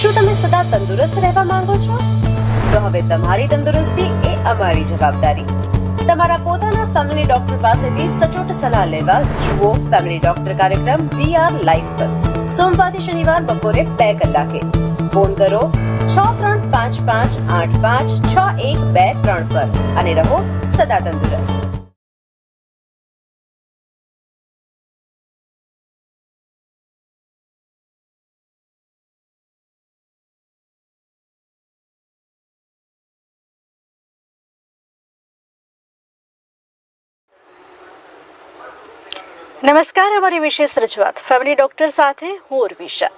શું તમે સદા તંદુરસ્ત રહેવા માંગો છો? તો હવે તમારી તંદુરસ્તી એ અમારી જવાબદારી. તમારા પોતાના ફેમિલી ડોક્ટર પાસેથી સચોટ સલાહ લેવા જુઓ ફેમિલી ડોક્ટર કાર્યક્રમ વી આર લાઈફ પર. સોમવારથી શનિવાર બપોરે બે કલાકે. ફોન કરો છ ત્રણ પાંચ પાંચ આઠ પાંચ છ એક બે ત્રણ પર અને રહો સદા તંદુરસ્ત. નમસ્કાર, અમારી વિશેષ રજૂઆત. ફેમિલી ડોક્ટર સાથે હું ઉર્વિશા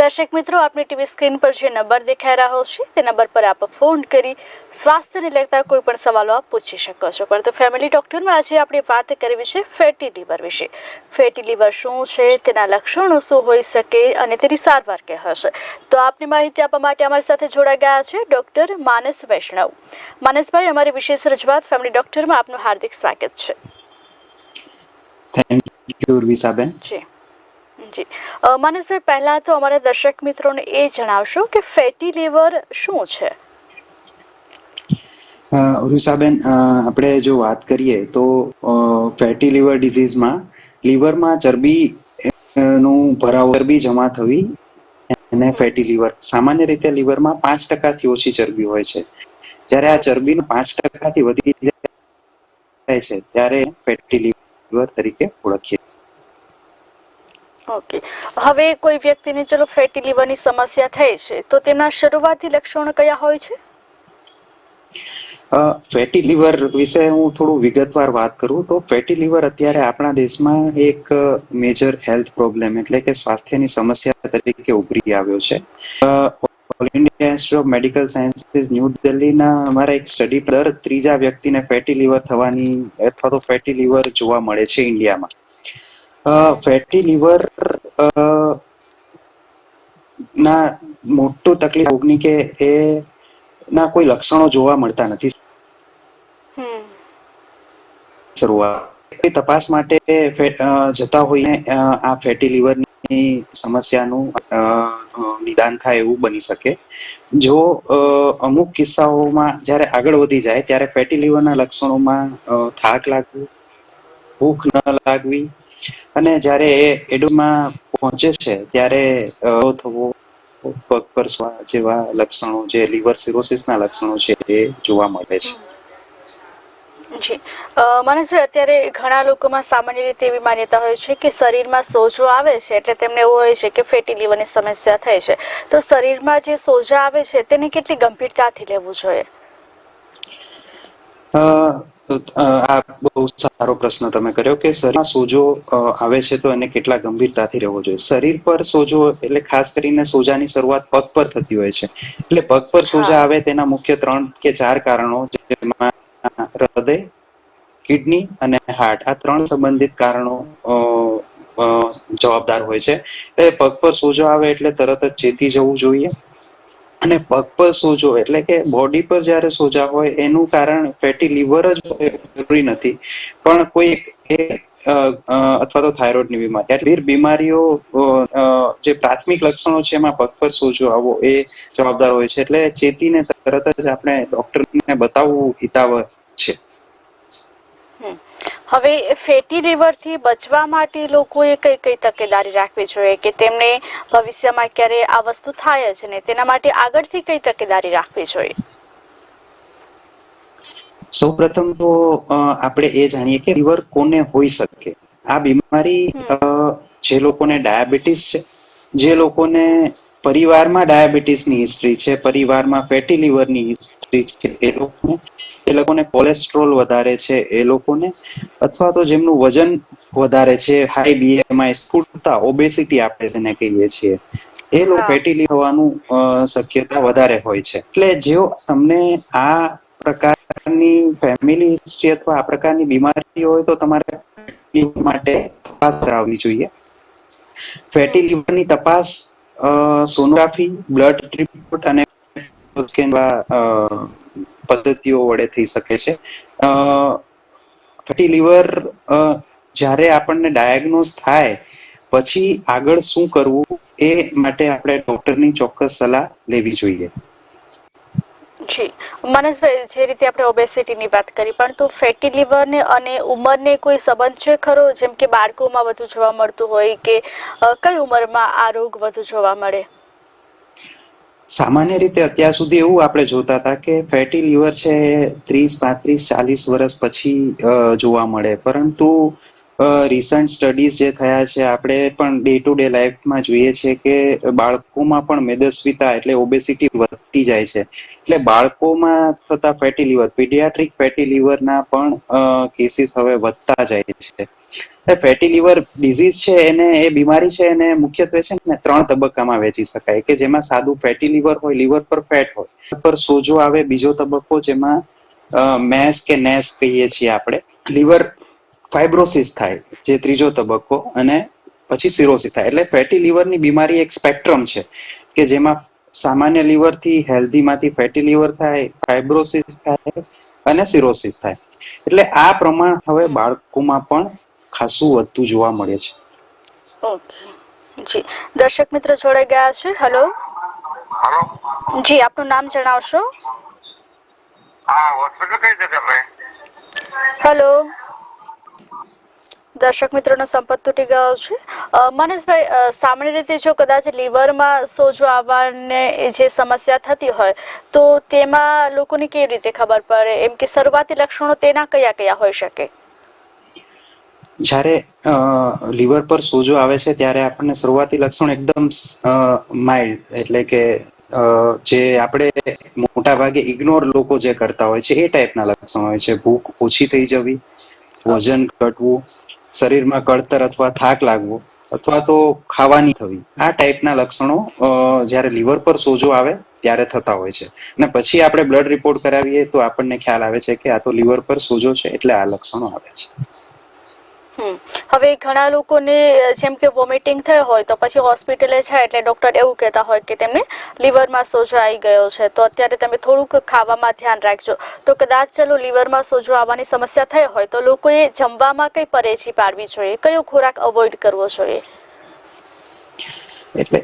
દર્શક મિત્રો, આપની ટીવી સ્ક્રીન પર જે નંબર દેખાઈ રહ્યો છે, તે નંબર પર આપ ફોન કરી સ્વાસ્થ્યને લગતા કોઈ પણ સવાલો આપ પૂછી શકો છો. પરંતુ ફેમિલી ડોક્ટરમાં આજે આપણે વાત કરવી છે ફેટી લીવર વિશે. ફેટી લીવર શું છે, તેના લક્ષણો શું હોઈ શકે અને તેની સારવાર કે હશે? તો આપની માહિતી આપવા માટે અમારી સાથે જોડાઈ ગયા છે ડૉક્ટર માનસ વૈષ્ણવ. માનસભાઈ, અમારી વિશેષ રજૂઆત ફેમિલી ડોક્ટરમાં આપનું હાર્દિક સ્વાગત છે. થેન્ક યુ ઉર્વિસાબેન જી. જી. માનસભાઈ પહેલાં તો અમારા દર્શક મિત્રોને એ જણાવશો કે ફેટી લીવર શું છે? અ, ઉર્વિસાબેન આપણે જો વાત કરીએ તો ફેટી લીવર ડિઝીઝમાં લીવરમાં ચરબી નું ભરાવ ચરબી જમા થવી એને ફેટી લીવર સામાન્ય રીતે લીવરમાં પાંચ ટકાથી ઓછી ચરબી હોય છે. જ્યારે આ ચરબીનું પાંચ ટકાથી વધી જાય છે ત્યારે ફેટી લીવર તરીકે ઓળખીએ ઓકે. હવે કોઈ વ્યક્તિને ચલો ફેટી લીવરની સમસ્યા થઈ છે, તો તેના શરૂઆતી લક્ષણો કયા હોય છે? ફેટી લીવર વિશે હું થોડું વિગતવાર વાત કરું. તો ફેટી લીવર અત્યારે આપણા દેશમાં એક મેજર હેલ્થ પ્રોબ્લેમ એટલે કે સ્વાસ્થ્યની સમસ્યા તરીકે ઉભરી આવ્યો છે. All India institute of medical sciences new દિલ્હીના અમારા એક સ્ટડી દર ત્રીજા વ્યક્તિને ફેટી લીવર થવાની અથવા તો ફેટી લીવર જોવા મળે છે ઇન્ડિયામાં ફેટી લીવર ના મોટું તકલીફ રોગની કે એ ના કોઈ લક્ષણો જોવા મળતા નથી. શરૂઆત તપાસ માટે જતા હોઈને આ ફેટી લીવરની સમસ્યાનું નિદાન થાય એવું બની શકે. જો અમુક કિસ્સાઓમાં જ્યારે આગળ વધી જાય ત્યારે ફેટી લીવરના લક્ષણોમાં થાક લાગવું ભૂખ ન લાગવી અને જ્યારે એ એડમાં પહોંચે છે ત્યારે થવો પગ પર જેવા લક્ષણો જે લીવર સિરોસિસના લક્ષણો છે એ જોવા મળે છે. જી. માનસભાઈ અત્યારે ઘણા લોકોમાં સામાન્ય રીતે એવી માન્યતા હોય છે કે શરીરમાં સોજો આવે છે એટલે તેમને એવું હોય છે કે ફેટી લીવરની સમસ્યા થઈ છે. તો શરીરમાં જે સોજા આવે છે તેને કેટલી ગંભીરતાથી લેવું જોઈએ? આ બહુ સારો પ્રશ્ન તમે કર્યો કે શરીરમાં સોજો આવે છે તો એને કેટલા ગંભીરતાથી રહેવો જોઈએ? શરીર પર સોજો એટલે ખાસ કરીને સોજાની શરૂઆત પગ પર થતી હોય છે. એટલે પગ પર સોજા આવે તેના મુખ્ય ત્રણ કે ચાર કારણો જેમાં હૃદય કિડની અને હાર્ટ. આ ત્રણ સંબંધિત કારણો જવાબદાર હોય છે. એટલે પગ પર સોજો આવે એટલે તરત જ ચેતી જવું જોઈએ. અને પગ પર સોજો, એટલે કે બોડી પર જ્યારે સોજા હોય, એનું કારણ ફેટી લીવર જ જરૂરી નથી. પણ કોઈ અથવા તો થાઇરોઇડની બીમારી. એટલે બીમારીઓ જે પ્રાથમિક લક્ષણો છે એમાં પગ પર સોજો આવવો એ જવાબદાર હોય છે. એટલે ચેતીને તરત જ આપણે ડોક્ટરને બતાવવું હિતાવહ છે. હવે ફેટી લીવરથી બચવા માટે લોકોએ કઈ કઈ તકેદારી રાખવી જોઈએ કે તેમને ભવિષ્યમાં ક્યારે આ વસ્તુ થાય જ ને તેના માટે આગળથી કઈ તકેદારી રાખવી જોઈએ? સૌપ્રથમ તો આપણે એ જાણીએ કે લીવર કોને હોઈ શકે? આ બીમારી જે લોકોને ડાયાબિટીસ છે જે લોકોને પરિવારમાં ડાયાબિટીસની હિસ્ટ્રી છે પરિવારમાં ફેટી લીવરની હિસ્ટ્રી છે. એ લોકોને એ લોકોને કોલેસ્ટ્રોલ વધારે છે એ લોકોને અથવા તો જેમનું વજન વધારે છે હાઈ બીએમઆઈ સ્થૂળતા ઓબેસિટી આપણે જેને કહીએ છીએ. એ લોકો ફેટી લીવર હોવાનું અ, શક્યતા વધારે હોય છે. એટલે જેઓ તમને આ પ્રકારની ફેમિલી હિસ્ટ્રી અથવા આ પ્રકારની બીમારી હોય તો તમારે માટે તપાસ કરાવવી જોઈએ. ફેટી લીવરની તપાસ સોનોગ્રાફી, બ્લડ રિપોર્ટ અને સ્કેન પદ્ધતિઓ વડે થઈ શકે છે. ફેટી લીવર જ્યારે આપણને ડાયગ્નોઝ થાય, પછી આગળ શું કરવું એ માટે આપણે ડોક્ટરની ચોક્કસ સલાહ લેવી જોઈએ. જી મનસભાઈ, જે રીતે આપણે ઓબેસિટીની વાત કરી, પણ તો ફેટી લીવરને અને ઉંમરને કોઈ સંબંધ છે ખરો? જેમ કે બાળકોમાં વધુ જોવા મળતું હોય કે કઈ ઉંમરમાં આ રોગ વધુ જોવા મળે? સામાન્ય રીતે અત્યાર સુધી એવું આપણે જોતા હતા કે ફેટી લીવર છે ત્રીસ પાંત્રીસ ચાલીસ વર્ષ પછી જોવા મળે. પરંતુ રિસન્ટ સ્ટડીઝ જે થયા છે, આપણે પણ ડે ટુ ડે લાઈફમાં જોઈએ છે કે બાળકોમાં પણ મેદસ્વીતા એટલે ઓબેસિટી વધતી જાય છે. એટલે બાળકોમાં થતા ફેટી લીવર પીડિયાટ્રિક ફેટી લીવરના પણ કેસીસ હવે વધતા જાય છે. ફેટી લીવર ડિઝીઝ છે એને, એ બીમારી છે એને મુખ્યત્વે છે ને ત્રણ તબક્કામાં વહેંચી શકાય. કે જેમાં સાદું ફેટી લીવર હોય લીવર પર ફેટ હોય પર સોજો આવે બીજો તબક્કો જેમાં મેસ કે નેસ કહીએ છીએ આપણે. લીવર ફાઇબ્રોસિસ થાય જે ત્રીજો તબક્કો અને પછી સિરોસિસ થાય. એટલે ફેટી લીવરની બીમારી એક સ્પેક્ટ્રમ છે કે જેમાં સામાન્ય લીવરથી હેલ્ધીમાંથી ફેટી લીવર થાય ફાઇબ્રોસિસ થાય અને સિરોસિસ થાય. એટલે આ પ્રમાણ હવે બાળકોમાં પણ ખાસું વધતું જોવા મળે છે. ઓકે. જી. દર્શક મિત્ર જોડાઈ ગયા છે. હેલો જી આપનું નામ જણાવશો? હા હેલો દર્શક મિત્રોનો સંપર્ક તૂટી ગયો છે. મનીષભાઈ સામાન્ય રીતે જો કદાચ લીવરમાં સોજો આવવાને જે સમસ્યા થતી હોય, તો તેમાં લોકોને કેવી રીતે ખબર પડે? એમ કે શરૂઆતી લક્ષણો તેના કયા કયા હોઈ શકે? જ્યારે લીવર પર સોજો આવે છે, ત્યારે આપણને શરૂઆતી લક્ષણ એકદમ માઇલ્ડ એટલે કે જે આપણે મોટા ભાગે ઇગ્નોર લોકો જે કરતા હોય છે, એ ટાઈપના લક્ષણો હોય છે. ભૂખ ઓછી થઈ જવી, વજન ઘટવું શરીરમાં કળતર અથવા થાક લાગવો અથવા તો ખાવાની થવી, આ ટાઈપના લક્ષણો જ્યારે લીવર પર સોજો આવે ત્યારે થતા હોય છે અને પછી આપણે બ્લડ રિપોર્ટ કરાવીએ તો આપણને ખ્યાલ આવે છે કે આ તો લીવર પર સોજો છે એટલે આ લક્ષણો આવે છે. હવે ઘણા લોકોને જેમ કે વોમિટિંગ થઈ હોય તો પછી હોસ્પિટલે છે એટલે ડૉક્ટર એવું કહેતા હોય કે તેમને લીવરમાં સોજો આવી ગયો છે. તો અત્યારે તમે થોડુંક ખાવામાં ધ્યાન રાખજો. તો કદાચ ચલો લીવરમાં સોજો આવવાની સમસ્યા થઈ હોય તો લોકોએ જમવામાં કઈ પરેજી પાડવી જોઈએ? કયો ખોરાક અવોઇડ કરવો જોઈએ? એટલે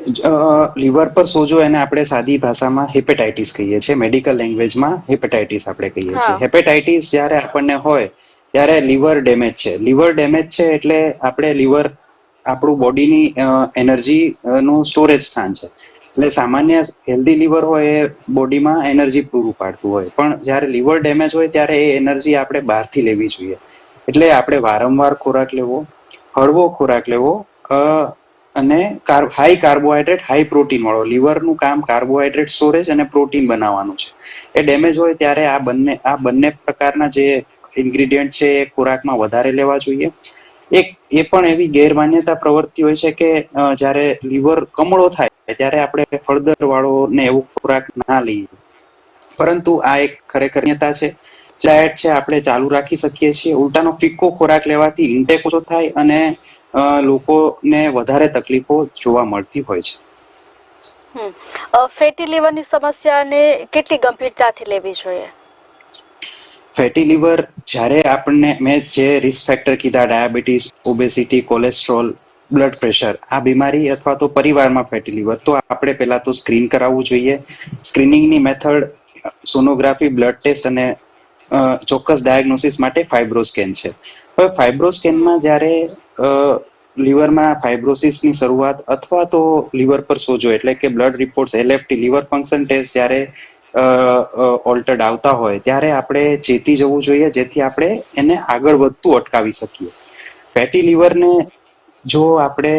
લીવર પર સોજો એને આપણે સાદી ભાષામાં હેપેટાઇટિસ કહીએ છીએ. મેડિકલ લેંગ્વેજમાં હેપેટાઇટિસ આપણે કહીએ છીએ. હેપેટાઇટિસ જ્યારે આપણને હોય ત્યારે લીવર ડેમેજ છે. લીવર ડેમેજ છે એટલે આપણે લીવર આપણું બોડીની એનર્જી નું સ્ટોરેજ સ્થાન છે. એટલે સામાન્ય હેલ્ધી લીવર હોય એ બોડીમાં એનર્જી પૂરું પાડતું હોય. પણ જ્યારે લીવર ડેમેજ હોય ત્યારે એ એનર્જી આપણે બહારથી લેવી જોઈએ. એટલે આપણે વારંવાર ખોરાક લેવો, હળવો ખોરાક લેવો અને હાઈ કાર્બોહાઈડ્રેટ હાઈ પ્રોટીન વાળો. લીવરનું કામ કાર્બોહાઈડ્રેટ સ્ટોરેજ અને પ્રોટીન બનાવવાનું છે. એ ડેમેજ હોય ત્યારે આ બંને આ બંને પ્રકારના જે ઇન્ગ્રીડિયન્ટ છે એ ખોરાકમાં વધારે લેવા જોઈએ. એક, એ પણ એવી ગેરમાન્યતા પ્રવૃત્તિ હોય છે કે જ્યારે લીવર કમળો થાય ત્યારે આપણે હળદર વાળો ને એવો ખોરાક ના લઈએ. પરંતુ આ એક ખરેખર છે. ડાયટ છે, આપણે ચાલુ રાખી શકીએ છીએ. ઉલટાનો ફિક્કો ખોરાક લેવાથી ઇન્ટેક ઓછો થાય અને લોકોને વધારે તકલીફો જોવા મળતી હોય છે. ફેટી લીવરની સમસ્યાને કેટલી ગંભીરતાથી લેવી જોઈએ? ફેટી લીવર જ્યારે આપણને મેં જે રિસ્ક ફેક્ટર કીધા diabetes obesity cholesterol blood pressure આ બીમારી અથવા તો પરિવારમાં ફેટી લીવર તો આપણે પહેલા તો સ્ક્રીન કરાવવું જોઈએ. સ્ક્રીનિંગની મેથડ સોનોગ્રાફી બ્લડ ટેસ્ટ અને ચોક્કસ ડાયગ્નોસિસ માટે ફાઇબ્રોસ્કેન છે. હવે ફાઇબ્રોસ્કેનમાં જ્યારે લીવરમાં ફાઇબ્રોસિસની શરૂઆત અથવા તો લીવર પર સોજો, એટલે કે blood reports LFT liver function test જ્યારે ઓલ્ટર્ડ આવતા હોય, ત્યારે આપણે ચેતી જવું જોઈએ, જેથી આપણે એને આગળ વધતું અટકાવી શકીએ. ફેટી લીવરને જો આપણે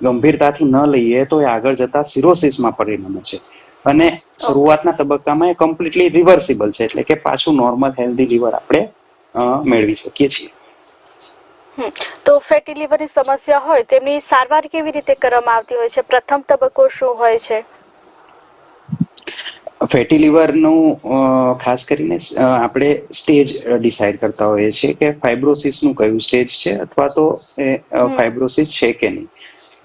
ગંભીરતાથી ન લઈએ, તો એ આગળ જતા સિરોસિસમાં પરિણમે છે. અને શરૂઆતના તબક્કામાં એ કમ્પ્લીટલી રિવર્સિબલ છે, એટલે કે પાછું નોર્મલ હેલ્ધી લીવર આપણે મેળવી શકીએ છીએ. તો ફેટી લીવરની સમસ્યા હોય, તેમની સારવાર કેવી રીતે કરવામાં આવતી હોય છે? પ્રથમ તબક્કો શું હોય છે? ફેટી લિવરનું ખાસ કરીને આપણે સ્ટેજ ડિસાઈડ કરતા હોઈએ છીએ કે ફાઇબ્રોસિસનું કયું સ્ટેજ છે અથવા તો એ ફાઇબ્રોસિસ છે કે નહીં.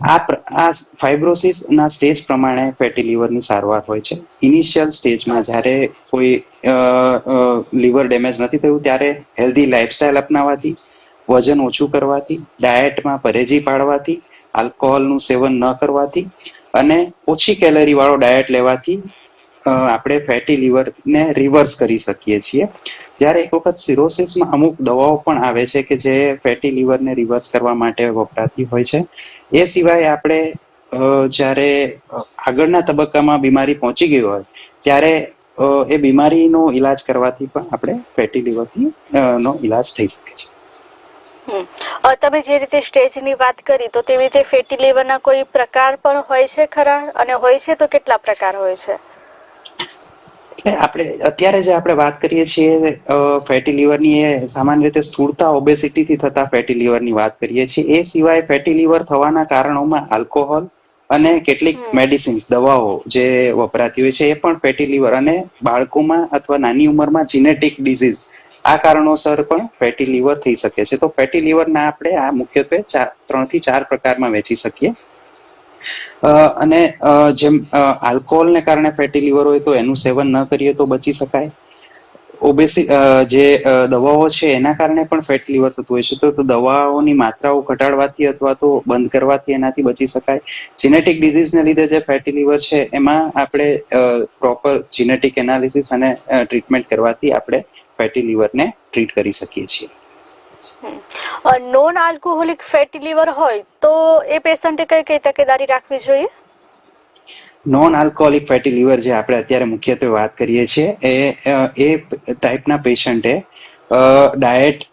આ આ ફાઇબ્રોસિસ ના સ્ટેજ પ્રમાણે ફેટી લિવરની સારવાર હોય છે. ઇનિશિયલ સ્ટેજમાં જ્યારે કોઈ લિવર ડેમેજ નથી થયું ત્યારે હેલ્ધી લાઇફસ્ટાઇલ અપનાવવાથી વજન ઓછું કરવાથી ડાયટમાં પરેજી પાડવાથી આલ્કોહોલનું સેવન ન કરવાથી અને ઓછી કેલરી વાળો ડાયટ લેવાથી આપણે ફેટી લીવરને રિવર્સ કરી શકીએ છીએ. જ્યારે એક વખત સિરોસિસમાં અમુક દવાઓ પણ આવે છે કે જે ફેટી લીવરને રિવર્સ કરવા માટે વપરાતી હોય છે. એ સિવાય આપણે જ્યારે આગળના તબક્કામાં બીમારી પહોંચી ગઈ હોય, ત્યારે એ બીમારીનો ઈલાજ કરવાથી પણ આપણે ફેટી લીવરથી નો ઈલાજ થઈ શકે છે. તમે જે રીતે સ્ટેજની વાત કરી, તો તેવી રીતે ફેટી લીવરના કોઈ પ્રકાર પણ હોય છે ખરા? અને હોય છે તો કેટલા પ્રકાર હોય છે? એટલે આપણે અત્યારે જે આપણે વાત કરીએ છીએ ફેટી લીવરની એ સામાન્ય રીતે સ્થૂળતા ઓબેસિટીથી થતા ફેટી લીવરની વાત કરીએ છીએ. એ સિવાય ફેટી લીવર થવાના કારણોમાં આલ્કોહોલ અને કેટલીક મેડિસિન્સ દવાઓ જે વપરાતી હોય છે એ પણ ફેટી લીવર અને બાળકોમાં અથવા નાની ઉંમરમાં જીનેટિક ડિઝીઝ આ કારણોસર પણ ફેટી લીવર થઈ શકે છે. તો ફેટી લીવરના આપણે આ મુખ્યત્વે ચાર ત્રણથી ચાર પ્રકારમાં વેચી શકીએ. અને જેમ આલ્કોહોલને કારણે ફેટી લીવર હોય તો એનું સેવન ન કરીએ તો બચી શકાય. ઓબેસી જે દવાઓ છે એના કારણે પણ ફેટ લીવર થતું હોય છે. તો દવાઓની માત્રાઓ ઘટાડવાથી અથવા તો બંધ કરવાથી એનાથી બચી શકાય. જીનેટિક ડિઝીઝને લીધે જે ફેટી લીવર છે, એમાં આપણે પ્રોપર જીનેટિક એનાલિસિસ અને ટ્રીટમેન્ટ કરવાથી આપણે ફેટી લીવરને ટ્રીટ કરી શકીએ છીએ. નોન આલ્કોહોલિક ફેટી લીવર હોય, તો એ પેશન્ટે કઈ કઈ તકેદારી રાખવી જોઈએ? નોન આલ્કોહોલિક ફેટી લીવર જે આપણે અત્યારે મુખ્યત્વે વાત કરીએ છીએ, એ એ ટાઈપના પેશન્ટે ડાયટ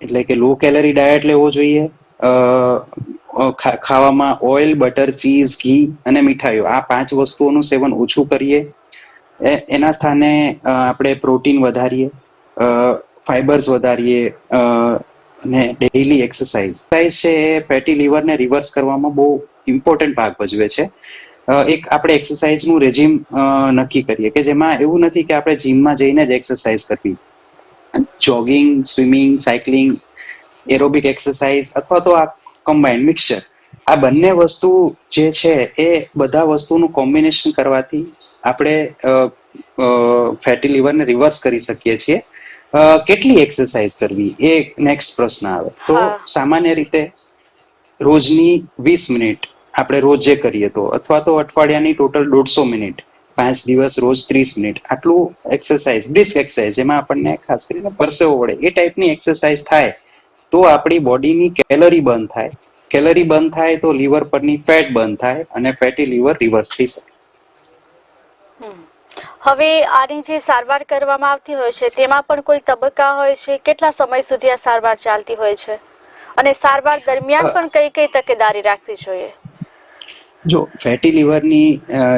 એટલે કે લો કેલરી ડાયટ લેવો જોઈએ ખાવામાં ઓઇલ બટર ચીઝ ઘી અને મીઠાઈઓ, આ પાંચ વસ્તુઓનું સેવન ઓછું કરીએ. એના સ્થાને આપણે પ્રોટીન વધારીએ ફાઈબર્સ વધારીએ અને ડેઇલી એક્સરસાઇઝ એક્સરસાઇઝ છે એ ફેટી લીવરને રિવર્સ કરવામાં બહુ ઇમ્પોર્ટન્ટ ભાગ ભજવે છે. એક આપણે એક્સરસાઇઝનું રેજીમ નક્કી કરીએ કે જેમાં એવું નથી કે આપણે જીમમાં જઈને જ એક્સરસાઇઝ કરવી. Jogging swimming cycling aerobic exercise અથવા તો આ કમ્બાઇન્ડ મિક્સચર આ બંને વસ્તુ જે છે એ બધા વસ્તુનું કોમ્બિનેશન કરવાથી આપણે ફેટી લીવરને રિવર્સ કરી શકીએ છીએ. કેટલી એક્સરસાઇઝ કરવી? એ નેક્સ્ટ પ્રશ્ન આવે. તો સામાન્ય રીતે રોજની વીસ મિનિટ આપણે રોજ જે કરીએ તો અથવા તો અઠવાડિયાની ટોટલ દોઢસો મિનિટ પાંચ દિવસ રોજ ત્રીસ મિનિટ આટલું એક્સરસાઇઝ ડિસ્ક એક્સરસાઇઝ જેમાં આપણને ખાસ કરીને પરસેવો વળે એ ટાઈપની એક્સરસાઇઝ થાય તો આપણી બોડીની કેલરી બંધ થાય. કેલરી બંધ થાય તો લીવર પરની ફેટ બંધ થાય અને ફેટી લીવર રિવર્સ થઈ શકે. હવે આની જે સારવાર કરવામાં આવતી હોય છે, તેમાં પણ કોઈ તબક્કા હોય છે? કેટલા સમય સુધી આ સારવાર ચાલતી હોય છે? અને સારવાર દરમિયાન પણ કઈ કઈ તકેદારી રાખવી જોઈએ? જો ફેટી લિવરની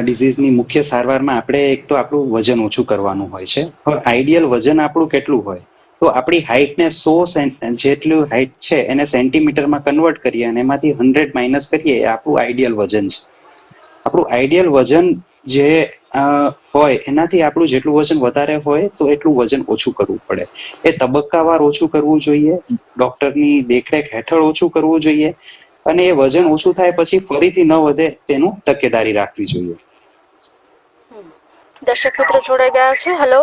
ડિઝીઝની મુખ્ય સારવારમાં આપણે એક તો આપણું વજન ઓછું કરવાનું હોય છે. હવે આઈડિયલ વજન આપણું કેટલું હોય? તો આપણી હાઇટને સો જેટલું હાઇટ છે, એને સેન્ટીમીટરમાં કન્વર્ટ કરીએ અને એમાંથી હંડ્રેડ માઇનસ કરીએ, એ આપણું આઈડિયલ વજન છે. આપણું આઈડિયલ વજન જે હોય એનાથી આપણું જેટલું વજન વધારે હોય તો એટલું વજન ઓછું કરવું પડે. એ તબક્કાવાર ઓછું કરવું જોઈએ ડોક્ટરની દેખરેખ હેઠળ ઓછું કરવું જોઈએ અને એ વજન ઓછું થાય પછી ફરીથી ન વધે તેનું તકેદારી રાખવી જોઈએ. દર્શક મિત્રો જોડાઈ ગયા છે હેલો?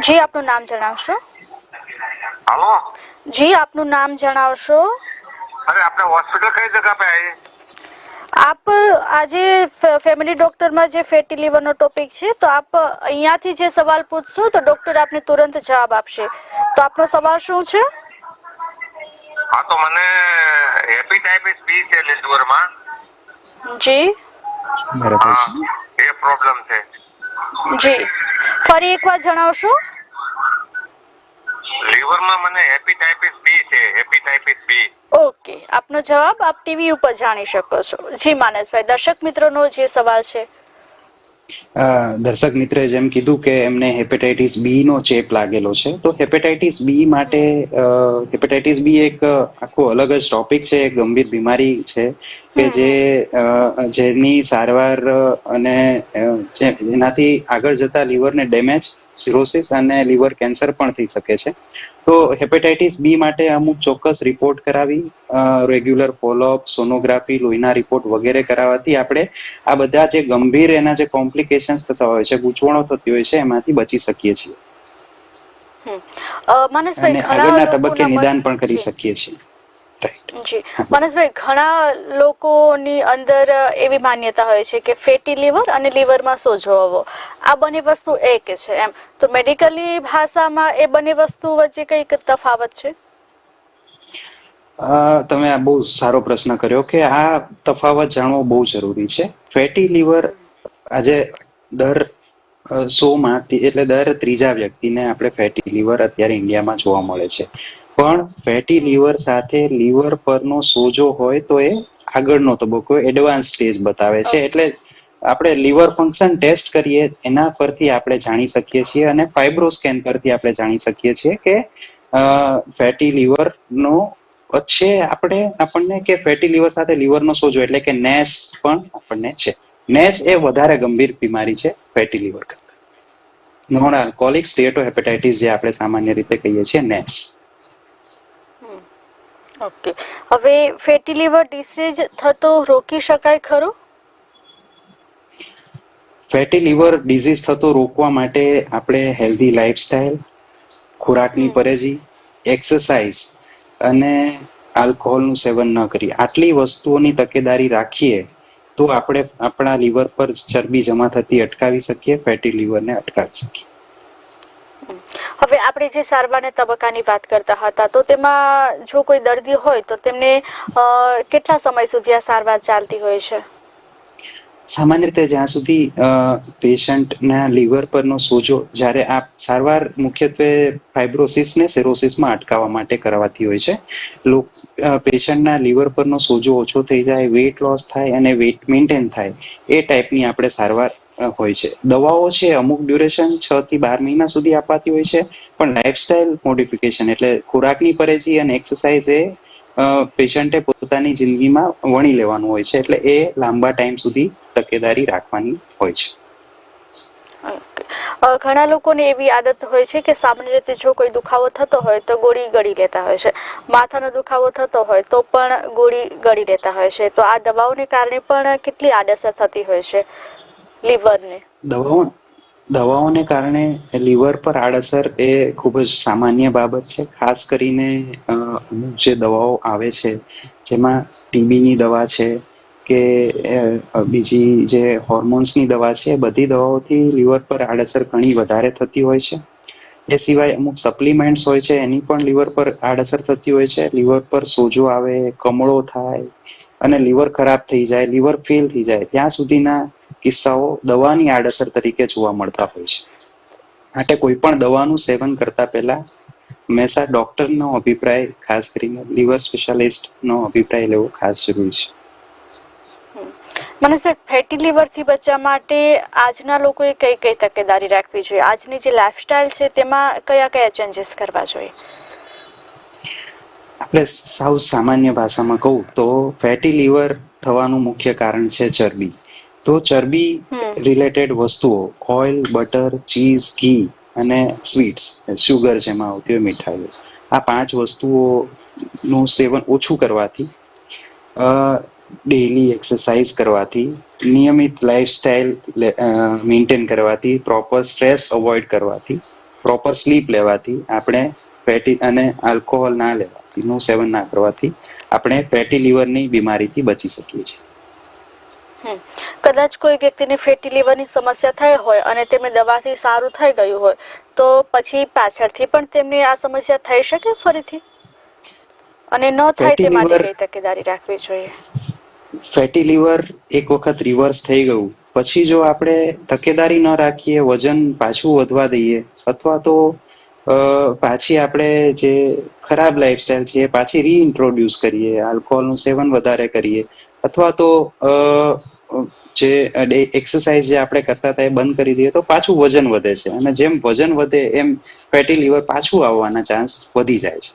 જી આપનું નામ જણાવશો? જી આપનું નામ જણાવશો? અરે આપણે હોસ્પિટલ કઈ જગ્યા પે આવી આપ આજે ફેમિલી ડોક્ટરમાં જે ફેટી લીવરનો ટોપિક છે તો આપ અહીંયાથી જે સવાલ પૂછશો તો ડોક્ટર આપને તુરંત જવાબ આપશે. તો આપનો સવાલ શું છે? હા તો મને હેપેટાઇટિસ બી છે લીવરમાં. જી. બરાબર છે એ પ્રોબ્લેમ છે. જી. ફરી એકવાર જણાવશો? લીવરમાં મને હેપેટાઇટિસ છે હેપેટાઇટિસ બી ઓકે આપનો જવાબ આપ ટીવી ઉપર જાણી શકો છો. જી માનસભાઈ દર્શક મિત્રોનો જે સવાલ છે. અ, દર્શક મિત્રે જેમ કીધું કે એમને હેપેટાઇટિસ બી નો ચેપ લાગેલો છે તો હેપેટાઇટિસ બી માટે હેપેટાઇટિસ બી એક આખો અલગ જ ટોપિક છે એક ગંભીર બીમારી છે કે જે જેની સારવાર અને જેનાથી આગળ જતા લીવરને ડેમેજ સિરોસિસ અને લીવર કેન્સર પણ થઈ શકે છે. તો હેપેટાઇટિસ બી માટે અમુક ચોક્કસ રિપોર્ટ કરાવી રેગ્યુલર ફોલોઅપ સોનોગ્રાફી લોહીના રિપોર્ટ વગેરે કરાવવાથી આપણે આ બધા જે ગંભીર એના જે કોમ્પ્લિકેશન્સ થતા હોય છે ગૂંચવણો થતી હોય છે એમાંથી બચી શકીએ છીએ. અને આગળના તબક્કે નિદાન પણ કરી શકીએ છીએ. જી. માનસભાઈ ઘણા લોકોની અંદર એવી માન્યતા હોય છે કે ફેટી લીવર અને લીવરમાં સોજો આવવો આ બંને વસ્તુ એક છે એમ. તો મેડિકલી ભાષામાં એ બંને વસ્તુ વચ્ચે કંઈક તફાવત છે? તમે આ બહુ સારો પ્રશ્ન કર્યો કે આ તફાવત જાણવો બહુ જરૂરી છે. ફેટી લીવર આજે દર સો માં એટલે દર ત્રીજા વ્યક્તિને આપણે ફેટી લીવર અત્યારે ઇન્ડિયામાં જોવા મળે છે. પણ ફેટી લીવર સાથે લીવર પરનો સોજો હોય તો એ આગળનો તબક્કો એડવાન્સ સ્ટેજ બતાવે છે. એટલે આપણે લીવર ફંક્શન ટેસ્ટ કરીએ, એના પરથી આપણે જાણી શકીએ છીએ અને ફાઇબ્રોસ્કેન પરથી આપણે જાણી શકીએ છીએ કે ફેટી લીવર નો છે આપણે, આપણને કે ફેટી લીવર સાથે લીવરનો સોજો એટલે કે નેસ પણ આપણને છે. નેસ એ વધારે ગંભીર બીમારી છે ફેટી લીવર કરતા. નોન આલ્કોહોલિક સ્ટેટો હેપેટાઇટિસ જે આપણે સામાન્ય રીતે કહીએ છીએ નેસ ઓકે. હવે ફેટી લીવર ડિસીઝ થતો રોકી શકાય ખરો? ફેટી લીવર ડિઝીઝ થતો રોકવા માટે આપણે હેલ્ધી લાઈફસ્ટાઈલ ખોરાકની પરેજી એક્સરસાઇઝ અને આલ્કોહોલનું સેવન ન કરીએ. આટલી વસ્તુઓની તકેદારી રાખીએ તો આપણે આપણા લીવર પર ચરબી જમા થતી અટકાવી શકીએ ફેટી લીવરને અટકાવી શકીએ. હવે આપણે જે સારવારની તબક્કાની વાત કરતા હતા, તો તેમાં જો કોઈ દર્દી હોય, તો તેમને કેટલા સમય સુધી આ સારવાર ચાલતી હોય છે? સામાન્ય રીતે જ્યાં સુધી પેશન્ટના લીવર પરનો સોજો, જ્યારે આ સારવાર મુખ્યત્વે ફાઇબ્રોસિસ ને સેરોસિસમાં અટકાવવા માટે કરવાતી હોય છે. પેશન્ટના લીવર પરનો સોજો ઓછો થઈ જાય, વેઇટ લોસ થાય અને વેઇટ મેન્ટેન થાય, એ ટાઈપની આપણે સારવાર હોય છે. દવાઓ છે, અમુક ડ્યુરેશન છ થી બાર મહિના સુધી અપાતી હોય છે, પણ લાઇફસ્ટાઇલ મોડિફિકેશન એટલે ખોરાકની પરેજી અને એક્સરસાઇઝ એ પેશન્ટે પોતાની જિંદગીમાં વણી લેવાનું હોય છે, એટલે એ લાંબા ટાઈમ સુધી તકેદારી રાખવાની હોય છે. ઘણા લોકોને એવી આદત હોય છે કે સામાન્ય રીતે જો કોઈ દુખાવો થતો હોય તો ગોળી ગળી લેતા હોય છે. માથાનો દુખાવો થતો હોય તો પણ ગોળી ગળી લેતા હોય છે. તો આ દવાઓને કારણે પણ કેટલી આડઅસર થતી હોય છે? લીવરને. દવાઓ દવાઓને કારણે લીવર પર આડઅસર એ ખૂબ જ સામાન્ય બાબત છે. ખાસ કરીને અમુક જે દવાઓ આવે છે, જેમાં ટીબીની દવા છે કે બીજી જે હોર્મોન્સની દવા છે બધી દવાઓથી લીવર પર આડઅસર ઘણી વધારે થતી હોય છે. એ સિવાય અમુક સપ્લિમેન્ટ્સ હોય છે, એની પણ લીવર પર આડઅસર થતી હોય છે. લીવર પર સોજો આવે, કમળો થાય અને લીવર ખરાબ થઈ જાય, લીવર ફેલ થઈ જાય. ત્યાં સુધીના કિસ્સાઓ દવાની આડઅસર તરીકે જોવા મળતા હોય છે. માટે કોઈ પણ દવાનું સેવન કરતા પહેલા હંમેશા ડોક્ટરનો અભિપ્રાય ખાસ કરીને લીવર સ્પેશિયાલિસ્ટનો અભિપ્રાય લેવો ખાસ જરૂરી છે. મનસભાઈ ફેટી લીવરથી બચવા માટે આજના લોકોએ કઈ કઈ તકેદારી રાખવી જોઈએ? આજની જે લાઈફસ્ટાઈલ છે તેમાં કયા કયા ચેન્જીસ કરવા જોઈએ? આપણે સાવ સામાન્ય ભાષામાં કહું તો ફેટી લીવર થવાનું મુખ્ય કારણ છે ચરબી. તો ચરબી રિલેટેડ વસ્તુઓ ઓઇલ બટર ચીઝ ઘી અને સ્વીટ્સ શુગર જેમાં આવતી હોય મીઠાઈઓ આ પાંચ વસ્તુઓ નું સેવન ઓછું કરવાથી ડેઈલી એક્સરસાઇઝ કરવાથી નિયમિત લાઈફસ્ટાઈલ મેન્ટેન કરવાથી પ્રોપર સ્ટ્રેસ અવોઇડ કરવાથી પ્રોપર સ્લીપ લેવાથી આપણે ફેટી અને આલ્કોહોલ ના લેવાથી નું સેવન ના કરવાથી આપણે ફેટી લીવરની બીમારીથી બચી શકીએ છીએ. કદાચ કોઈ વ્યક્તિને ફેટી લીવરની સમસ્યા થઈ હોય અને તેમને દવાથી સારું થઈ ગયું હોય તો પછી પાછળથી પણ તેમને આ સમસ્યા થઈ શકે ફરીથી? અને ન થાય તે માટે કઈ તકેદારી રાખવી જોઈએ? ફેટી લીવર એક વખત રિવર્સ થઈ ગયું. પછી જો આપણે તકેદારી ન રાખીએ વજન પાછું વધવા દઈએ અથવા તો પાછી આપણે જે ખરાબ લાઈફસ્ટાઈલ છે એ પાછી રીઇન્ટ્રોડ્યુસ કરીએ આલ્કોહોલનું સેવન વધારે કરીએ અથવા તો જે એક્સરસાઇઝ જે આપણે કરતા હતા એ બંધ કરી દઈએ તો પાછું વજન વધે છે અને જેમ વજન વધે એમ ફેટી લીવર પાછું આવવાના ચાન્સ વધી જાય છે.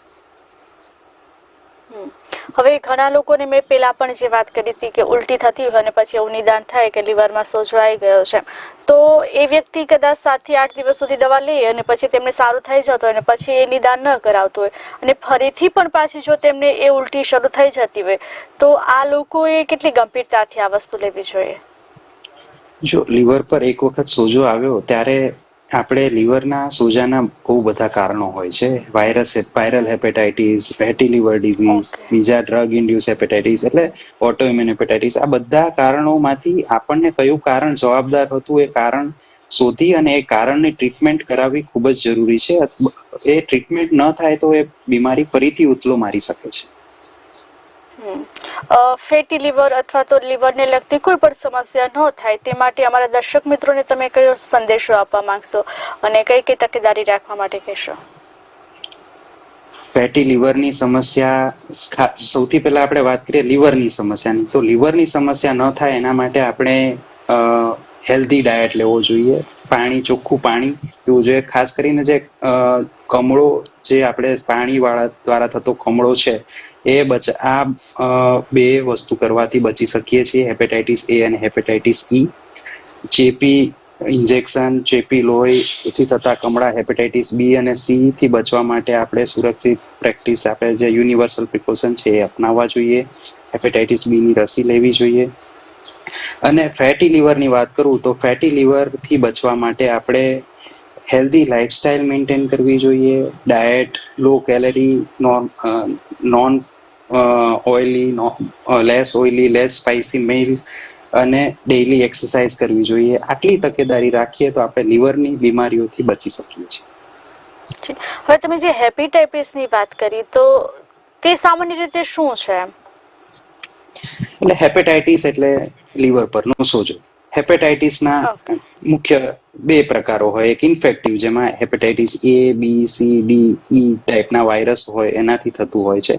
હવે ઘણા લોકોને મેં પેલા પણ જે વાત કરી હતી કે ઉલટી થતી હોય અને પછી એવું નિદાન થાય કે લીવરમાં સોજો આવી ગયો છે. તો એ વ્યક્તિ કદાચ સાતથી આઠ દિવસ સુધી દવા લે અને પછી તેમને સારું થઈ જતું હોય અને પછી એ નિદાન ન કરાવતું હોય. અને ફરીથી પણ પાછી જો તેમને એ ઉલટી શરૂ થઈ જતી હોય, તો આ લોકોએ કેટલી ગંભીરતાથી આ વસ્તુ લેવી જોઈએ? જો લીવર પર એક વખત સોજો આવ્યો, ત્યારે આપણે લીવરના સોજાના બહુ બધા કારણો હોય છે. Virus viral hepatitis fatty liver disease. બીજા ડ્રગ ઇન્ડ્યુસ હેપેટાઇટિસ એટલે ઓટોઇમ્યુન હેપેટાઇટિસ આ બધા કારણોમાંથી આપણને કયું કારણ જવાબદાર હતું? એ કારણ શોધી અને એ કારણની ટ્રીટમેન્ટ કરાવવી ખૂબ જ જરૂરી છે. એ ટ્રીટમેન્ટ ન થાય તો એ બીમારી ફરીથી ઉથલો મારી શકે છે. ફેટી લીવર અથવા તો લીવરને લગતી કોઈ પણ સમસ્યા ન થાય તે માટે અમારા દર્શક મિત્રોને તમે કયો સંદેશો આપવા માંગશો અને કઈ કઈ તકેદારી રાખવા માટે કહેશો? ફેટી લીવરની સમસ્યા સૌથી પહેલા આપણે વાત કરીએ લીવરની સમસ્યાની. તો લીવરની સમસ્યા ન થાય એના માટે આપણે હેલ્ધી ડાયટ લેવો જોઈએ. પાણી, ચોખ્ખું પાણી પીવું જોઈએ. ખાસ કરીને જે કમળો જે આપણે પાણી વાળા દ્વારા થતો કમળો છે એ બચ, આ બે વસ્તુ કરવાથી બચી શકીએ છીએ, હેપેટાઇટિસ એ અને હેપેટાઇટિસ ઈ. ચેપી ઇન્જેક્શન, ચેપી લોહી પછી થતા કમળા, હેપેટાઇટિસ બી અને સી થી બચવા માટે આપણે સુરક્ષિત પ્રેક્ટિસ આપણે જે યુનિવર્સલ પ્રિકોશન છે એ અપનાવવા જોઈએ. હેપેટાઇટિસ બી ની રસી લેવી જોઈએ. અને ફેટી લીવરની વાત કરું તો ફેટી લીવરથી બચવા માટે આપણે હેલ્ધી લાઇફસ્ટાઇલ મેન્ટેન કરવી જોઈએ. Diet, low calorie non non oily less oily less spicy meal અને ડેઇલી એક્સરસાઇઝ કરવી જોઈએ. આટલી તકેદારી રાખીએ તો આપણે લીવરની બીમારીઓથી બચી શકીએ છીએ. હવે તમે જે હેપેટાઇટિસની વાત કરી તો તે સામાન્ય રીતે શું છે? એટલે હેપેટાઇટિસ એટલે લીવર પરનો સોજો. હેપેટાઇટિસના મુખ્ય બે પ્રકારો હોય. એક ઇન્ફેક્ટિવ જેમાં hepatitis A B C D E ટાઈપના વાયરસ હોય એનાથી થતું હોય છે.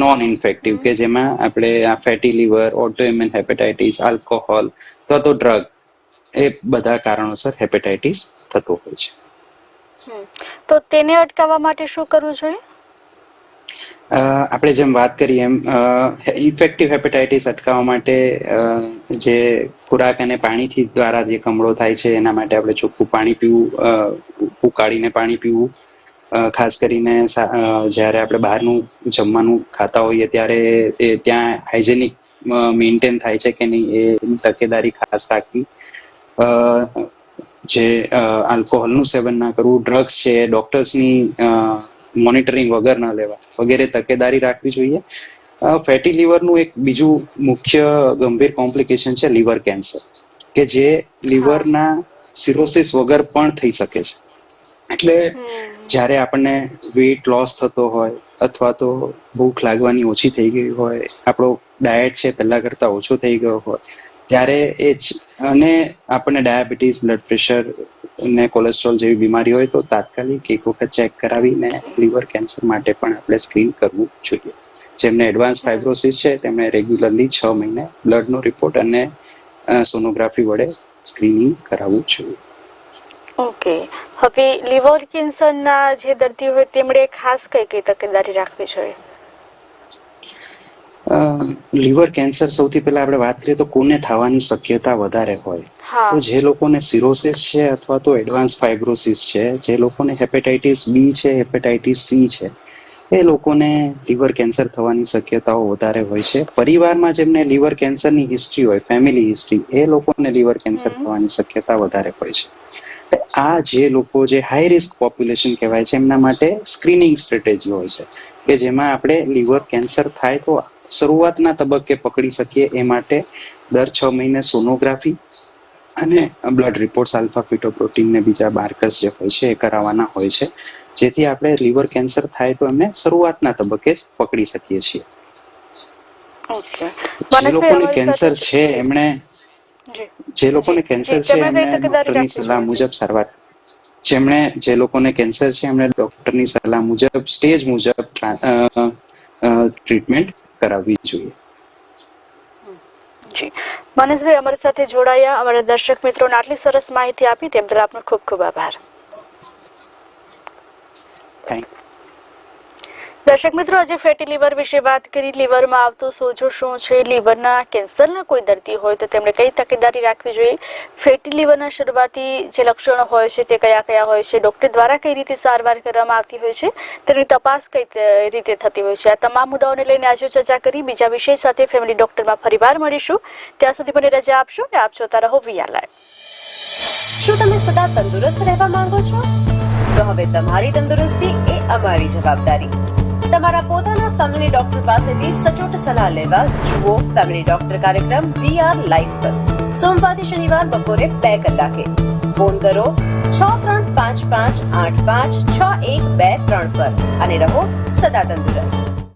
નોન ઇન્ફેક્ટિવ કે જેમાં આપણે આ fatty liver autoimmune hepatitis alcohol અથવા તો ડ્રગ એ બધા કારણોસર હેપેટાઇટિસ થતો હોય છે. તો તેને અટકાવવા માટે શું કરવું જોઈએ? આપણે જેમ વાત કરી એમ ઇફેક્ટિવ હેપેટાઇટિસ અટકાવવા માટે જે ખોરાક અને પાણીથી દ્વારા જે કમળો થાય છે, એના માટે આપણે ચોખ્ખું પાણી પીવું ઉકાળીને પાણી પીવું. ખાસ કરીને જ્યારે આપણે બહારનું જમવાનું ખાતા હોઈએ ત્યારે એ ત્યાં હાઇજેનિક મેન્ટેન થાય છે કે નહીં એ તકેદારી ખાસ રાખવી. જે આલ્કોહોલનું સેવન ના કરવું ડ્રગ્સ છે ડોક્ટર્સની મોનિટરિંગ વગર ન લેવા. વગેરે તકેદારી રાખવી જોઈએ. ફેટી લીવરનું એક બીજું મુખ્ય ગંભીર કોમ્પ્લિકેશન છે લીવર કેન્સર કે જે લીવરના સિરોસિસ વગર પણ થઈ શકે છે. એટલે જ્યારે આપણને વેઇટ લોસ થતો હોય અથવા તો ભૂખ લાગવાની ઓછી થઈ ગઈ હોય આપણો ડાયટ છે પહેલા કરતા ઓછો થઈ ગયો હોય ત્યારે એ અને આપણને ડાયાબિટીસ બ્લડ પ્રેશર ને કોલેસ્ટ્રોલ જેવી બીમારી હોય તો તાત્કાલિક એક વખત ચેક કરાવીને લીવર કેન્સર માટે પણ આપણે સ્ક્રીન કરવું જોઈએ. જેમને એડવાન્સ ફાઇબ્રોસિસ છે તેમણે રેગ્યુલરલી છ મહિને બ્લડનો રિપોર્ટ અને સોનોગ્રાફી વડે સ્ક્રીનિંગ કરાવવું જોઈએ. ઓકે. હવે લીવર કેન્સરના જે દર્દી હોય તેમણે ખાસ કઈ કઈ તકેદારી રાખવી જોઈએ? લીવર કેન્સર સૌથી પહેલા આપણે વાત કરીએ તો કોને થવાની શક્યતા વધારે હોય? તો જે લોકોને સિરોસિસ છે અથવા તો એડવાન્સ ફાઇબ્રોસિસ છે જે લોકોને હેપેટાઇટિસ બી છે હેપેટાઇટિસ સી છે એ લોકોને લીવર કેન્સર થવાની શક્યતાઓ વધારે હોય છે. પરિવારમાં જેમને લીવર કેન્સરની હિસ્ટ્રી હોય ફેમિલી હિસ્ટ્રી એ લોકોને લીવર કેન્સર થવાની શક્યતા વધારે હોય છે. આ જે લોકો જે હાઈ રિસ્ક પોપ્યુલેશન કહેવાય છે એમના માટે સ્ક્રીનિંગ સ્ટ્રેટેજી હોય છે. કે જેમાં આપણે લીવર કેન્સર થાય તો શરૂઆતના તબક્કે પકડી શકીએ એ માટે દર છ મહિને સોનોગ્રાફી અને બ્લડ રિપોર્ટ્સ આલ્ફા ફિટોપ્રોટીન ને બીજા માર્કર્સ જે હોય છે એ કરાવવાના હોય છે. જેથી આપણે લીવર કેન્સર થાય તો એમને શરૂઆતના તબક્કે જ પકડી શકીએ છીએ. જે લોકોને કેન્સર છે એમણે જે. લોકોને કેન્સર છે એમણે ડોક્ટરની સલાહ મુજબ સારવાર જેમણે જે લોકોને કેન્સર છે એમણે ડોક્ટરની સલાહ મુજબ સ્ટેજ મુજબ ટ્રીટમેન્ટ કરાવવી જોઈએ. જી. મનીષભાઈ અમારી સાથે જોડાયા. અમારા દર્શક મિત્રોને આટલી સરસ માહિતી આપી. તે બદલ આપનો ખૂબ ખૂબ આભાર. થેન્ક દર્શક મિત્રો, આજે ફેટી લીવર વિશે વાત કરી. લીવરમાં આવતો સોજો શું છે? લીવરના કેન્સરના કોઈ દર્દી હોય તો તેમણે કઈ તકેદારી રાખવી જોઈએ? ફેટી લીવરના શરૂઆતી જે લક્ષણો હોય છે તે કયા કયા હોય છે? ડોક્ટર દ્વારા કઈ રીતે સારવાર કરવામાં આવતી હોય છે? તેની તપાસ કઈ રીતે થતી હોય છે? આ તમામ મુદ્દાઓને લઈને આજે ચર્ચા કરી. બીજા વિષય સાથે ફેમિલી ડોક્ટરમાં ફરીવાર મળીશું. ત્યાં સુધી મને રજા આપશો ને આપ જોતા રહો વિયાલાય શું તમે સદા તંદુરસ્ત રહેવા માંગો છો? તો હવે તમારી તંદુરસ્તી એ અમારી જવાબદારી. તમારા પોતાના ફેમિલી ડોક્ટર પાસેથી સચોટ સલાહ લેવા જુઓ ફેમિલી ડોક્ટર કાર્યક્રમ વી આર લાઈફ પર. સોમવારથી શનિવાર બપોરે બે કલાકે. ફોન કરો છ ત્રણ પાંચ પાંચ આઠ પાંચ છ એક બે ત્રણ પર અને રહો સદા તંદુરસ્ત.